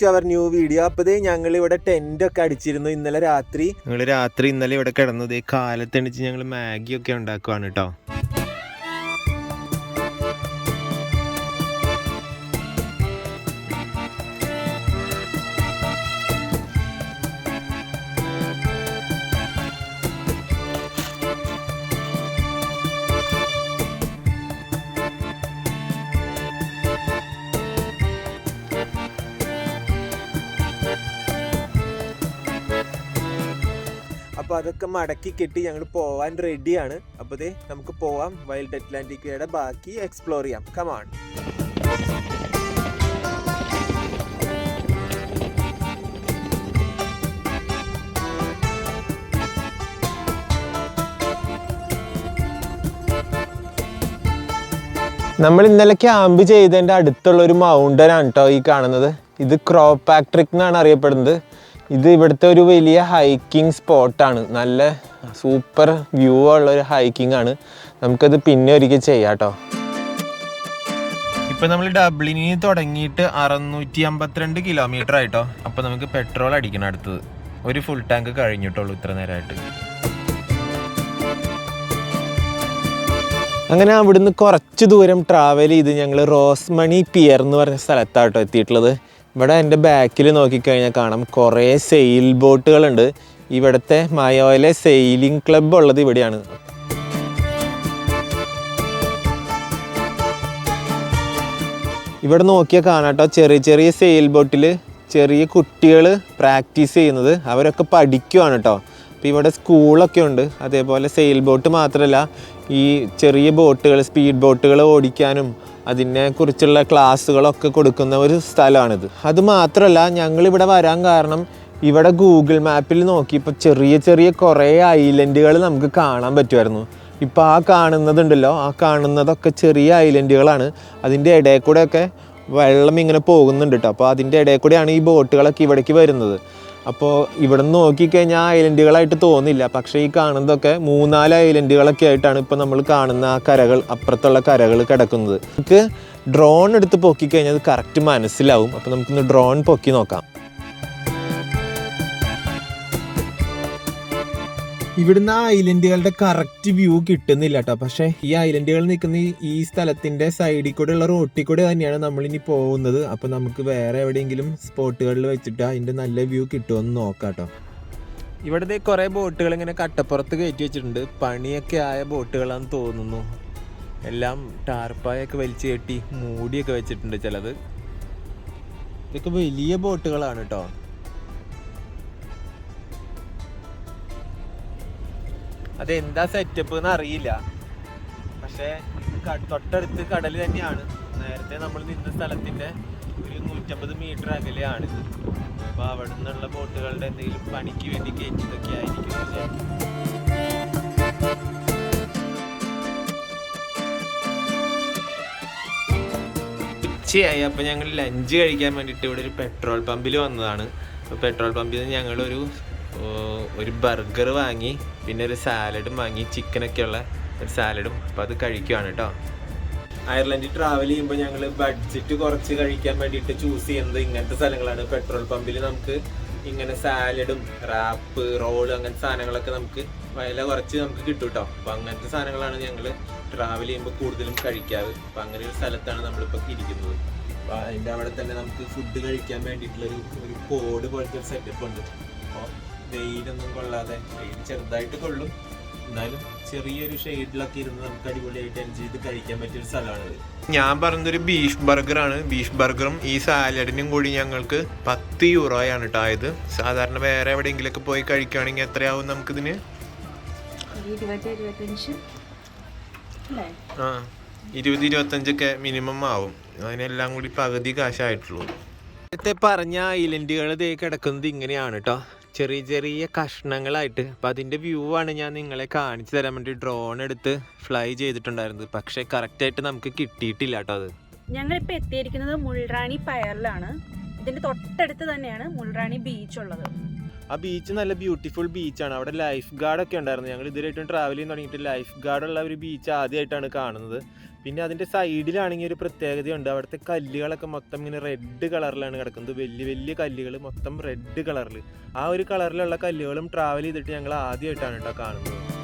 To our new video അപ്പോൾ ഞങ്ങൾ ഇവിടെ ടെന്റ് ഒക്കെ അടിച്ചിരുന്നു ഇന്നലെ രാത്രി. ഞങ്ങൾ രാത്രി ഇന്നലെ ഇവിടെ കിടന്നത് കാലത്തെണിച്ച് ഞങ്ങൾ മാഗി ഒക്കെ ഉണ്ടാക്കുവാണ് കേട്ടോ അപ്പോൾ അതൊക്കെ മടക്കി കെട്ടി ഞങ്ങൾ പോവാൻ റെഡിയാണ് അപ്പോൾ ദേ നമുക്ക് പോവാം. വൈൽഡ് അറ്റ്ലാന്റിക്കയുടെ ബാക്കി എക്സ്പ്ലോർ ചെയ്യാം. കമാൺ നമ്മൾ ഇന്നലെ ക്യാമ്പ് ചെയ്തതിന്റെ അടുത്തുള്ള ഒരു മൗണ്ടൻ ആണ് കേട്ടോ ഈ കാണുന്നത്. ഇത് ക്രോപാക്ട്രിക് എന്നാണ് അറിയപ്പെടുന്നത്. ഇത് ഇവിടുത്തെ ഒരു വലിയ ഹൈക്കിംഗ് സ്പോട്ടാണ് നല്ല സൂപ്പർ വ്യൂ ഉള്ള ഒരു ഹൈക്കിംഗ് ആണ്. നമുക്കത് പിന്നെ ഒരിക്കൽ ചെയ്യാം കേട്ടോ ഇപ്പൊ നമ്മൾ ഡബ്ലിനിൽ തുടങ്ങിയിട്ട് അറുന്നൂറ്റി അമ്പത്തിരണ്ട് കിലോമീറ്റർ ആയിട്ടോ. അപ്പൊ നമുക്ക് പെട്രോൾ അടിക്കണം അടുത്തത്. ഒരു ഫുൾ ടാങ്ക് കഴിഞ്ഞിട്ടുള്ളൂ ഇത്ര നേരമായിട്ട് അങ്ങനെ അവിടുന്ന് കുറച്ച് ദൂരം ട്രാവൽ ചെയ്ത് ഞങ്ങൾ റോസ്മണി പിയർ എന്ന് പറഞ്ഞ സ്ഥലത്താട്ടോ എത്തിയിട്ടുള്ളത്. ഇവിടെ എന്റെ ബാക്കിൽ നോക്കിക്കഴിഞ്ഞാൽ കാണാം കുറേ സെയിൽ ബോട്ടുകളുണ്ട് ഇവിടുത്തെ മയോയിലെ സെയിലിംഗ് ക്ലബ്ബ് ഉള്ളത് ഇവിടെയാണ്. ഇവിടെ നോക്കിയാൽ കാണാട്ടോ ചെറിയ ചെറിയ സെയിൽ ബോട്ടിൽ ചെറിയ കുട്ടികൾ പ്രാക്ടീസ് ചെയ്യുന്നത്. അവരൊക്കെ പഠിക്കുവാണ് കേട്ടോ അപ്പോൾ ഇവിടെ സ്കൂളൊക്കെ ഉണ്ട്. അതേപോലെ സെയിൽ ബോട്ട് മാത്രമല്ല ഈ ചെറിയ ബോട്ടുകൾ സ്പീഡ് ബോട്ടുകൾ ഓടിക്കാനും അതിനെ കുറിച്ചുള്ള ക്ലാസ്സുകളൊക്കെ കൊടുക്കുന്ന ഒരു സ്ഥലമാണിത്. അത് മാത്രമല്ല ഞങ്ങളിവിടെ വരാൻ കാരണം ഇവിടെ ഗൂഗിൾ മാപ്പിൽ നോക്കി ഇപ്പോൾ ചെറിയ ചെറിയ കുറേ ഐലൻഡുകൾ നമുക്ക് കാണാൻ പറ്റുമായിരുന്നു. ഇപ്പോൾ ആ കാണുന്നതുണ്ടല്ലോ ആ കാണുന്നതൊക്കെ ചെറിയ ഐലൻഡുകളാണ് അതിന്റെ ഇടയിൽ കൂടെയൊക്കെ വെള്ളം ഇങ്ങനെ പോകുന്നുണ്ട് കേട്ടോ അപ്പോൾ അതിന്റെ ഇടയിൽ കൂടെയാണ് ഈ ബോട്ടുകളൊക്കെ ഇവിടേക്ക് വരുന്നത്. അപ്പോൾ ഇവിടെ നിന്ന് നോക്കിക്കഴിഞ്ഞാൽ ഐലൻഡുകളായിട്ട് തോന്നില്ല. പക്ഷേ ഈ കാണുന്നതൊക്കെ മൂന്നാൽ ഐലൻഡുകളൊക്കെ ആയിട്ടാണ് ഇപ്പോൾ നമ്മൾ കാണുന്ന ആ കരകൾ അപ്പുറത്തുള്ള കരകൾ കിടക്കുന്നത്. നമുക്ക് ഡ്രോൺ എടുത്ത് പൊക്കിക്കഴിഞ്ഞാൽ അത് കറക്റ്റ് മനസ്സിലാവും. അപ്പോൾ നമുക്കൊന്ന് ഡ്രോൺ പൊക്കി നോക്കാം. ഇവിടുന്ന് ആ ഐലൻഡുകളുടെ കറക്റ്റ് വ്യൂ കിട്ടുന്നില്ല കേട്ടോ പക്ഷേ ഈ ഐലൻഡുകൾ നിൽക്കുന്ന ഈ- സ്ഥലത്തിന്റെ സൈഡിൽ കൂടെ ഉള്ള റോട്ടിൽ കൂടെ തന്നെയാണ് നമ്മളിനി പോകുന്നത്. അപ്പൊ നമുക്ക് വേറെ എവിടെയെങ്കിലും സ്പോട്ടുകളിൽ വെച്ചിട്ട് അതിന്റെ നല്ല വ്യൂ കിട്ടുമെന്ന് നോക്കാം കേട്ടോ ഇവിടുത്തെ കുറെ ബോട്ടുകൾ ഇങ്ങനെ കട്ടപ്പുറത്ത് കയറ്റി വെച്ചിട്ടുണ്ട്. പണിയൊക്കെ ആയ ബോട്ടുകളാണെന്ന് തോന്നുന്നു. എല്ലാം ടാർപ്പായൊക്കെ വലിച്ചു കെട്ടി മൂടിയൊക്കെ വെച്ചിട്ടുണ്ട് ചിലത്. ഇതൊക്കെ വലിയ ബോട്ടുകളാണ് കേട്ടോ അതെന്താ സെറ്റപ്പ് എന്ന് അറിയില്ല. പക്ഷേ തൊട്ടടുത്ത് കടൽ തന്നെയാണ്. നേരത്തെ നമ്മൾ നിന്ന സ്ഥലത്തിന്റെ ഒരു നൂറ്റമ്പത് മീറ്റർ അകലെയാണിത് അപ്പോൾ അവിടെ നിന്നുള്ള ബോട്ടുകളുടെ എന്തെങ്കിലും പണിക്ക് വേണ്ടി കയറ്റിയതൊക്കെ ആയിരിക്കും വിചാരിക്കുന്നു. ഉച്ചയായി. അപ്പോൾ ഞങ്ങൾ ലഞ്ച് കഴിക്കാൻ വേണ്ടിയിട്ട് ഇവിടെ ഒരു പെട്രോൾ പമ്പിൽ വന്നതാണ്. അപ്പോൾ പെട്രോൾ പമ്പിൽ നിന്ന് ഞങ്ങളൊരു ഒരു ബർഗർ വാങ്ങി പിന്നെ ഒരു സാലഡും വാങ്ങി ചിക്കനൊക്കെ ഉള്ള ഒരു സാലഡും അപ്പോൾ അത് കഴിക്കുവാണ് കേട്ടോ അയർലൻഡിൽ ട്രാവൽ ചെയ്യുമ്പോൾ ഞങ്ങൾ ബഡ്ജറ്റ് കുറച്ച് കഴിക്കാൻ വേണ്ടിയിട്ട് ചൂസ് ചെയ്യുന്നത് ഇങ്ങനത്തെ സ്ഥലങ്ങളാണ്. പെട്രോൾ പമ്പിൽ നമുക്ക് ഇങ്ങനെ സാലഡും റാപ്പ് റോൾ അങ്ങനത്തെ സാധനങ്ങളൊക്കെ നമുക്ക് വില കുറച്ച് നമുക്ക് കിട്ടും കേട്ടോ അപ്പം അങ്ങനത്തെ സാധനങ്ങളാണ് ഞങ്ങൾ ട്രാവൽ ചെയ്യുമ്പോൾ കൂടുതലും കഴിക്കാറ്. അപ്പം അങ്ങനെ ഒരു സ്ഥലത്താണ് നമ്മളിപ്പോൾ ഇരിക്കുന്നത്. അപ്പം അതിന്റെ അവിടെ തന്നെ നമുക്ക് ഫുഡ് കഴിക്കാൻ വേണ്ടിയിട്ടുള്ളൊരു ഒരു കോഡ് പോലത്തെ ഒരു സെറ്റപ്പ് ഉണ്ട്. അപ്പോൾ വെയിലൊന്നും കൊള്ളാതെ വെയിൽ ചെറുതായിട്ട് കൊള്ളും. എന്നാലും ചെറിയൊരു ഷെയ്ഡിലൊക്കെ ഇരുന്ന് നമുക്ക് അടിപൊളിയായിട്ട് എൻജോയ് ചെയ്ത് കഴിക്കാൻ പറ്റിയ ഒരു സ്ഥലമാണിത് ഞാൻ പറഞ്ഞൊരു ബീഫ് ബർഗറാണ്. ബീഫ് ബർഗറും ഈ സാലഡിനും കൂടി ഞങ്ങൾക്ക് പത്ത് യൂറോയാണ് കേട്ടോ ആയത് സാധാരണ വേറെ എവിടെയെങ്കിലുമൊക്കെ പോയി കഴിക്കുകയാണെങ്കിൽ എത്രയാവും നമുക്കിതിന്? ആ ഇരുപത് ഇരുപത്തഞ്ചൊക്കെ മിനിമം ആവും. അതിനെല്ലാം കൂടി പകുതി കാശായിട്ടുള്ളൂ. നേരത്തെ പറഞ്ഞ ഐലൻഡുകൾ ഇതേ കിടക്കുന്നത് ഇങ്ങനെയാണ് കേട്ടോ ചെറിയ ചെറിയ കഷ്ണങ്ങളായിട്ട്. അപ്പം അതിന്റെ വ്യൂ ആണ് ഞാൻ നിങ്ങളെ കാണിച്ചു തരാൻ വേണ്ടി ഡ്രോൺ എടുത്ത് ഫ്ലൈ ചെയ്തിട്ടുണ്ടായിരുന്നത്. പക്ഷേ കറക്റ്റായിട്ട് നമുക്ക് കിട്ടിയിട്ടില്ല കേട്ടോ അത്. ഞങ്ങളിപ്പോൾ എത്തിയിരിക്കുന്നത് മുൾറാണി പയറിലാണ്. ഇതിന്റെ തൊട്ടടുത്ത് തന്നെയാണ് മുൾറാണി ബീച്ച് ഉള്ളത്. ആ ബീച്ച് നല്ല ബ്യൂട്ടിഫുൾ ബീച്ചാണ് അവിടെ ലൈഫ് ഗാർഡൊക്കെ ഉണ്ടായിരുന്നു. ഞങ്ങൾ ഇതുവരെയായിട്ടും ട്രാവൽ ചെയ്യാൻ തുടങ്ങിയിട്ട് ലൈഫ് ഗാർഡുള്ള ഒരു ബീച്ച് ആദ്യമായിട്ടാണ് കാണുന്നത്. പിന്നെ അതിന്റെ സൈഡിലാണെങ്കിൽ ഒരു പ്രത്യേകതയുണ്ട്. അവിടുത്തെ കല്ലുകളൊക്കെ മൊത്തം ഇങ്ങനെ റെഡ് കളറിലാണ് കിടക്കുന്നത്. വലിയ വലിയ കല്ലുകൾ മൊത്തം റെഡ് കളറിൽ ആ ഒരു കളറിലുള്ള കല്ലുകളും ട്രാവൽ ചെയ്തിട്ട് ഞങ്ങൾ ആദ്യമായിട്ടാണ് കേട്ടോ കാണുന്നത്.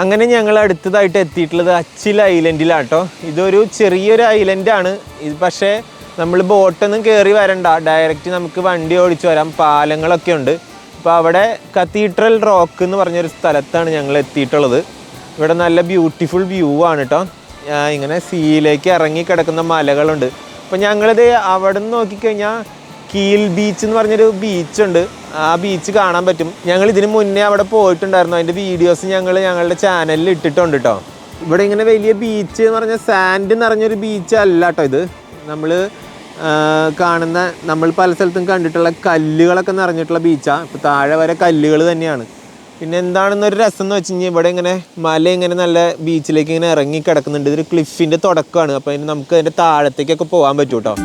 അങ്ങനെ ഞങ്ങൾ അടുത്തതായിട്ട് എത്തിയിട്ടുള്ളത് അച്ചിൽ ഐലൻഡിലാട്ടോ. ഇതൊരു ചെറിയൊരു ഐലൻഡാണ്. ഇത് പക്ഷേ നമ്മൾ ബോട്ടൊന്നും കയറി വരണ്ട. ഡയറക്റ്റ് നമുക്ക് വണ്ടി ഓടിച്ചു വരാം. പാലങ്ങളൊക്കെ ഉണ്ട്. അപ്പോൾ അവിടെ കത്തീഡ്രൽ റോക്ക് എന്ന് പറഞ്ഞൊരു സ്ഥലത്താണ് ഞങ്ങൾ എത്തിയിട്ടുള്ളത്. ഇവിടെ നല്ല ബ്യൂട്ടിഫുൾ വ്യൂ ആണ് കേട്ടോ ഇങ്ങനെ സീയിലേക്ക് ഇറങ്ങി കിടക്കുന്ന മലകളുണ്ട്. അപ്പോൾ ഞങ്ങളിത് അവിടെ നിന്ന് നോക്കിക്കഴിഞ്ഞാൽ കീൽ ബീച്ച് എന്ന് പറഞ്ഞൊരു ബീച്ചുണ്ട് ആ ബീച്ച് കാണാൻ പറ്റും. ഞങ്ങൾ ഇതിന് മുന്നേ അവിടെ പോയിട്ടുണ്ടായിരുന്നു. അതിന്റെ വീഡിയോസ് ഞങ്ങൾ ഞങ്ങളുടെ ചാനലിൽ ഇട്ടിട്ടുണ്ട് കേട്ടോ ഇവിടെ ഇങ്ങനെ വലിയ ബീച്ച് എന്ന് പറഞ്ഞാൽ സാൻഡ് നിറഞ്ഞൊരു ബീച്ച് അല്ല കേട്ടോ ഇത്. നമ്മൾ കാണുന്ന നമ്മൾ പല സ്ഥലത്തും കണ്ടിട്ടുള്ള കല്ലുകളൊക്കെ നിറഞ്ഞിട്ടുള്ള ബീച്ചാണ് ഇപ്പോൾ താഴെ വരെ കല്ലുകൾ തന്നെയാണ്. പിന്നെ എന്താണെന്നൊരു രസം എന്ന് വെച്ച് കഴിഞ്ഞാൽ ഇവിടെ ഇങ്ങനെ മല ഇങ്ങനെ നല്ല ബീച്ചിലേക്ക് ഇങ്ങനെ ഇറങ്ങി കിടക്കുന്നുണ്ട്. ഇതൊരു ക്ലിഫിന്റെ തുടക്കമാണ്. അപ്പോൾ അതിന് നമുക്ക് അതിന്റെ താഴത്തേക്കൊക്കെ പോകാൻ പറ്റും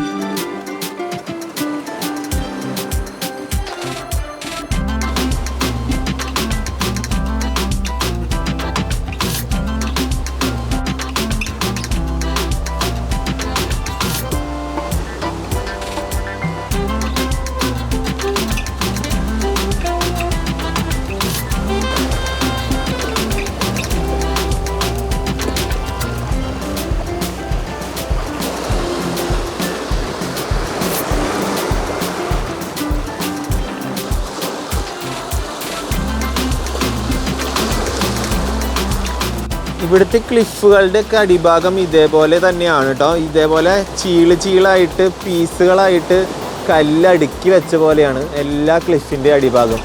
ഇവിടുത്തെ ക്ലിഫുകളുടെ ഒക്കെ അടിഭാഗം ഇതേപോലെ തന്നെയാണ് കേട്ടോ ഇതേപോലെ ചീൾ ചീളായിട്ട് പീസുകളായിട്ട് കല്ലടുക്കി വെച്ച പോലെയാണ് എല്ലാ ക്ലിഫിന്റെ അടിഭാഗം.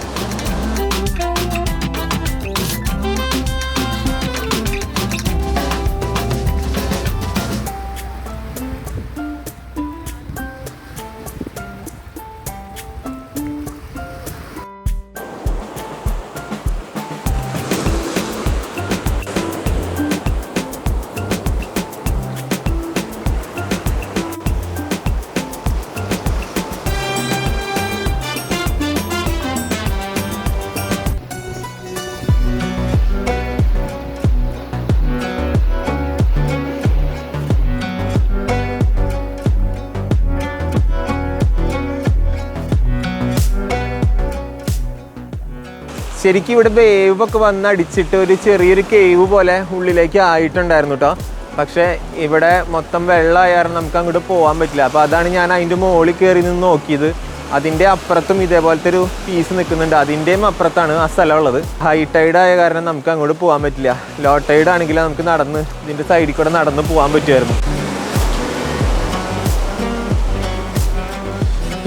ശരിക്കും ഇവിടെ വേവ് ഒക്കെ വന്ന് അടിച്ചിട്ട് ഒരു ചെറിയൊരു കേവ് പോലെ ഉള്ളിലേക്ക് ആയിട്ടുണ്ടായിരുന്നു കേട്ടോ പക്ഷേ ഇവിടെ മൊത്തം വെള്ളമായ കാരണം നമുക്ക് അങ്ങോട്ട് പോകാൻ പറ്റില്ല. അപ്പോൾ അതാണ് ഞാൻ അതിന്റെ മുകളിൽ കയറി നിന്ന് നോക്കിയത്. അതിന്റെ അപ്പുറത്തും ഇതേപോലത്തെ ഒരു പീസ് നിൽക്കുന്നുണ്ട്. അതിന്റെയും അപ്പുറത്താണ് ആ സ്ഥലം ഉള്ളത് ഹൈ ടൈഡ് ആയ കാരണം നമുക്ക് അങ്ങോട്ട് പോകാൻ പറ്റില്ല. ലോ ടൈഡ് ആണെങ്കിൽ നമുക്ക് നടന്ന് ഇതിന്റെ സൈഡിൽ കൂടെ നടന്ന് പോകാൻ പറ്റുമായിരുന്നു.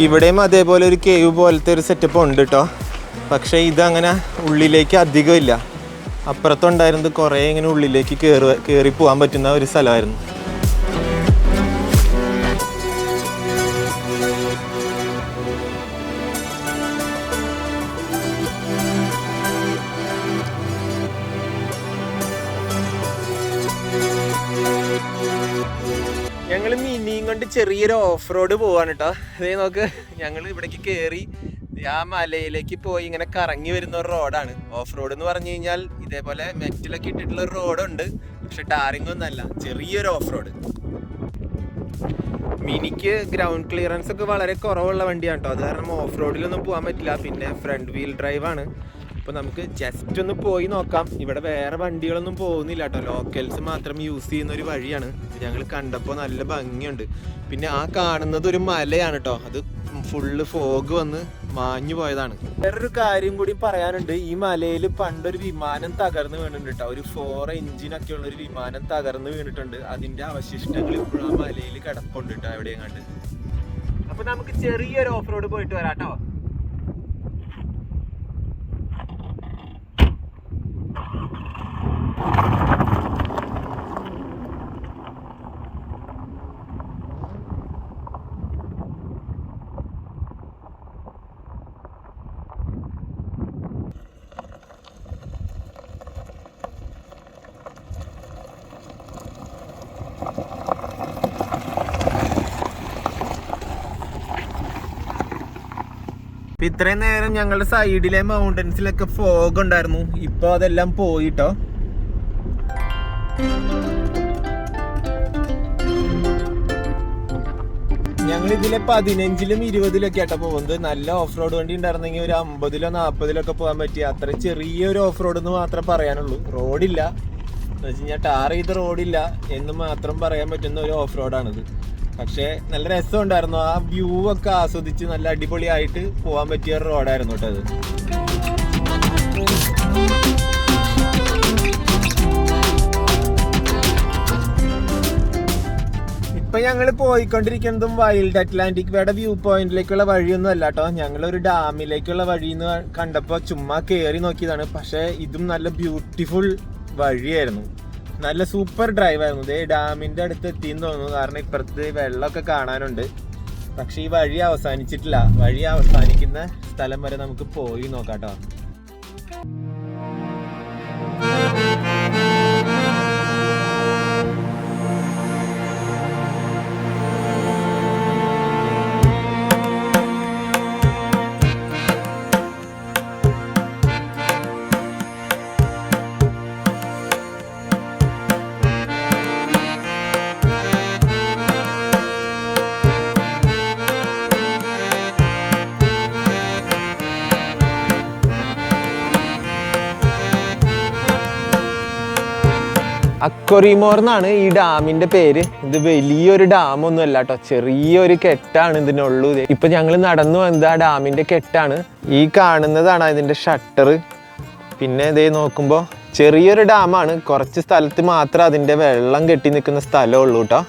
ഇവിടെയും അതേപോലെ ഒരു കേവ് പോലത്തെ ഒരു സെറ്റപ്പ് ഉണ്ട് കേട്ടോ പക്ഷേ ഇതങ്ങനെ ഉള്ളിലേക്ക് അധികം ഇല്ല. അപ്പുറത്തുണ്ടായിരുന്നത് കുറേ ഇങ്ങനെ ഉള്ളിലേക്ക് കയറി കയറി പോകാൻ പറ്റുന്ന ഒരു സ്ഥലമായിരുന്നു. ഞങ്ങൾ മിനിയും കൊണ്ട് ചെറിയൊരു ഓഫ് റോഡ് പോവാണ് കേട്ടോ അതേ നോക്ക് ഞങ്ങൾ ഇവിടേക്ക് കയറി ആ മലയിലേക്ക് പോയി ഇങ്ങനെ കറങ്ങി വരുന്ന ഒരു റോഡാണ്. ഓഫ് റോഡ് എന്ന് പറഞ്ഞു കഴിഞ്ഞാൽ ഇതേപോലെ മെറ്റിലൊക്കെ ഇട്ടിട്ടുള്ള ഒരു റോഡുണ്ട്. പക്ഷെ ടാറിംഗ് ഒന്നല്ല ചെറിയൊരു ഓഫ് റോഡ് മിനിക്ക് ഗ്രൗണ്ട് ക്ലിയറൻസ് ഒക്കെ വളരെ കുറവുള്ള വണ്ടിയാണ് കേട്ടോ അത് കാരണം ഓഫ് റോഡിലൊന്നും പോകാൻ പറ്റില്ല. പിന്നെ ഫ്രണ്ട് വീൽ ഡ്രൈവ് ആണ്. അപ്പോൾ നമുക്ക് ജസ്റ്റ് ഒന്ന് പോയി നോക്കാം. ഇവിടെ വേറെ വണ്ടികളൊന്നും പോകുന്നില്ല കേട്ടോ ലോക്കൽസ് മാത്രം യൂസ് ചെയ്യുന്ന ഒരു വഴിയാണ്. ഞങ്ങൾ കണ്ടപ്പോൾ നല്ല ഭംഗിയുണ്ട്. പിന്നെ ആ കാണുന്നത് ഒരു മലയാണ് കേട്ടോ അത് ഫുള്ള് ഫോഗ് വന്ന് മാഞ്ഞു പോയതാണ് വേറൊരു കാര്യം കൂടി പറയാനുണ്ട്. ഈ മലയിൽ പണ്ടൊരു വിമാനം തകർന്നു വീണിട്ടുണ്ട് കേട്ടോ ഒരു ഫോർ എഞ്ചിനൊക്കെ ഉള്ള ഒരു വിമാനം തകർന്നു വീണിട്ടുണ്ട്. അതിന്റെ അവശിഷ്ടങ്ങൾ ഇപ്പോഴും ആ മലയിൽ കിടപ്പുണ്ട് കേട്ടോ എവിടെയെങ്ങാണ്ട്. അപ്പൊ നമുക്ക് ചെറിയൊരു ഓഫ് റോഡ് പോയിട്ട് വരാം കേട്ടോ ഇപ്പൊ ഇത്രയും നേരം ഞങ്ങളുടെ സൈഡിലെ മൗണ്ടൻസിലൊക്കെ ഫോഗ് ഉണ്ടായിരുന്നു. ഇപ്പൊ അതെല്ലാം പോയിട്ടോ. ഞങ്ങൾ ഇതിലെ പതിനഞ്ചിലും ഇരുപതിലും ഒക്കെ ആട്ടോ പോകുന്നത്. നല്ല ഓഫ് റോഡ് വണ്ടി ഉണ്ടായിരുന്നെങ്കിൽ ഒരു അമ്പതിലോ നാൽപ്പതിലോ ഒക്കെ പോകാൻ പറ്റിയ അത്ര ചെറിയൊരു ഓഫ് റോഡ് എന്ന് മാത്രം പറയാനുള്ളൂ. റോഡില്ല എന്ന് വെച്ച് കഴിഞ്ഞാൽ ടാർ ചെയ്ത റോഡില്ല എന്ന് മാത്രം പറയാൻ പറ്റുന്ന ഒരു ഓഫ് റോഡാണിത് പക്ഷേ നല്ല രസം ഉണ്ടായിരുന്നു ആ വ്യൂ ഒക്കെ ആസ്വദിച്ച് നല്ല അടിപൊളിയായിട്ട് പോകാൻ പറ്റിയ ഒരു റോഡായിരുന്നു കേട്ടോ അത്. ഇപ്പൊ ഞങ്ങൾ പോയിക്കൊണ്ടിരിക്കുന്നതും വൈൽഡ് അറ്റ്ലാന്റിക് വേടെ വ്യൂ പോയിന്റിലേക്കുള്ള വഴിയൊന്നും അല്ല കേട്ടോ. ഞങ്ങൾ ഒരു ഡാമിലേക്കുള്ള വഴി എന്ന് കണ്ടപ്പോ ചുമ്മാ കയറി നോക്കിയതാണ്. പക്ഷേ ഇതും നല്ല ബ്യൂട്ടിഫുൾ വഴിയായിരുന്നു. നല്ല സൂപ്പർ ഡ്രൈവ് ആയിരുന്നു. ഇതേ ഡാമിന്റെ അടുത്ത് എത്തിയെന്ന് തോന്നുന്നു. കാരണം ഇപ്പുറത്ത് വെള്ളമൊക്കെ കാണാനുണ്ട്. പക്ഷെ ഈ വഴി അവസാനിച്ചിട്ടില്ല. വഴി അവസാനിക്കുന്ന സ്ഥലം വരെ നമുക്ക് പോയി നോക്കാം കേട്ടോ. അക്വറിമോർ എന്നാണ് ഈ ഡാമിന്റെ പേര്. ഇത് വലിയൊരു ഡാം ഒന്നും അല്ല കേട്ടോ. ചെറിയൊരു കെട്ടാണ് ഇതിനുള്ളൂ ഇത്. ഇപ്പൊ ഞങ്ങൾ നടന്നു വന്നത് ആ ഡാമിന്റെ കെട്ടാണ്. ഈ കാണുന്നതാണ് അതിന്റെ ഷട്ടർ പിന്നെ ഇതേ നോക്കുമ്പോൾ ചെറിയൊരു ഡാമാണ്. കുറച്ച് സ്ഥലത്ത് മാത്രം അതിന്റെ വെള്ളം കെട്ടി നിൽക്കുന്ന സ്ഥലമേ ഉള്ളൂ കേട്ടോ.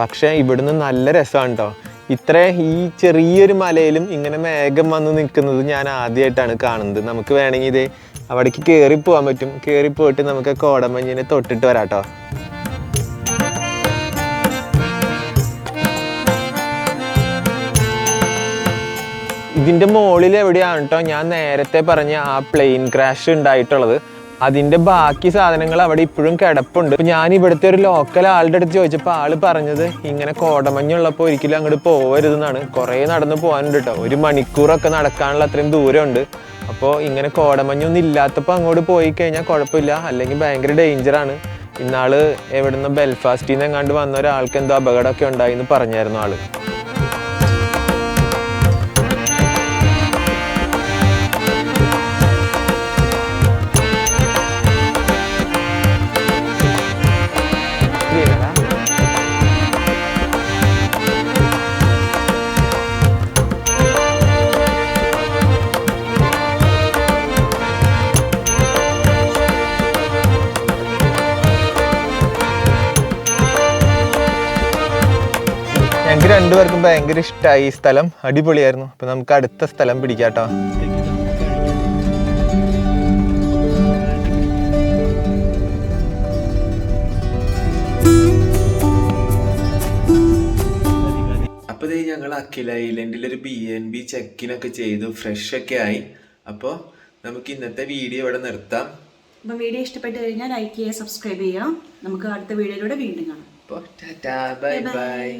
പക്ഷേ ഇവിടുന്ന് നല്ല രസമാണ് കേട്ടോ. ഇത്ര ഈ ചെറിയൊരു മലയിലും ഇങ്ങനെ മേഘം വന്ന് നിൽക്കുന്നത് ഞാൻ ആദ്യമായിട്ടാണ് കാണുന്നത്. നമുക്ക് വേണമെങ്കിൽ ഇത് അവിടേക്ക് പോകാൻ പറ്റും. കയറി പോയിട്ട് നമുക്ക് കോടമഞ്ഞിനെ തൊട്ടിട്ട് വരാട്ടോ. ഇതിന്റെ മുകളിൽ എവിടെയാണ് കേട്ടോ ഞാൻ നേരത്തെ പറഞ്ഞ ആ പ്ലെയിൻ ക്രാഷ് ഉണ്ടായിട്ടുള്ളത്. അതിന്റെ ബാക്കി സാധനങ്ങൾ അവിടെ ഇപ്പോഴും കിടപ്പുണ്ട്. ഞാൻ ഇവിടുത്തെ ഒരു ലോക്കൽ ആളുടെ അടുത്ത് ചോദിച്ചപ്പോൾ ആൾ പറഞ്ഞത് ഇങ്ങനെ കോടമഞ്ഞുള്ളപ്പോൾ ഒരിക്കലും അങ്ങോട്ട് പോകരുതെന്നാണ് കുറേ നടന്ന് പോകാനുണ്ട് കേട്ടോ ഒരു മണിക്കൂറൊക്കെ നടക്കാനുള്ള അത്രയും ദൂരമുണ്ട്. അപ്പോൾ ഇങ്ങനെ കോടമഞ്ഞൊന്നും ഇല്ലാത്തപ്പോൾ അങ്ങോട്ട് പോയി കഴിഞ്ഞാൽ കുഴപ്പമില്ല. അല്ലെങ്കിൽ ഭയങ്കര ഡേഞ്ചറാണ് ഇന്നാൾ എവിടുന്ന് ബെൽഫാസ്റ്റിൽ നിന്ന് എങ്ങാണ്ട് വന്ന ഒരാൾക്ക് എന്തോ അപകടമൊക്കെ ഉണ്ടായി എന്ന് പറഞ്ഞായിരുന്നു ആൾ. രണ്ടുപേർക്കും ഭയങ്കര ഇഷ്ടമായി ഈ സ്ഥലം. അടിപൊളിയായിരുന്നു. അപ്പൊ നമുക്ക് അടുത്ത സ്ഥലം പിടിക്കാട്ടോ. അപ്പൊ ദേ ഞങ്ങൾ അഖില ഐലൻഡിൽ ഒരു ബി എൻ ബി ചെക്കിനൊക്കെ ചെയ്തു. ഫ്രഷ് ഒക്കെ ആയി. അപ്പോൾ നമുക്ക് ഇന്നത്തെ വീഡിയോ ഇവിടെ നിർത്താം. അപ്പം വീഡിയോ ഇഷ്ടപ്പെട്ട് കഴിഞ്ഞാൽ ലൈക്ക് ചെയ്യുക സബ്സ്ക്രൈബ് ചെയ്യുക. നമുക്ക് അടുത്ത വീഡിയോയിലൂടെ വീണ്ടും കാണാം. അപ്പോൾ ടാറ്റാ ബൈ ബൈ.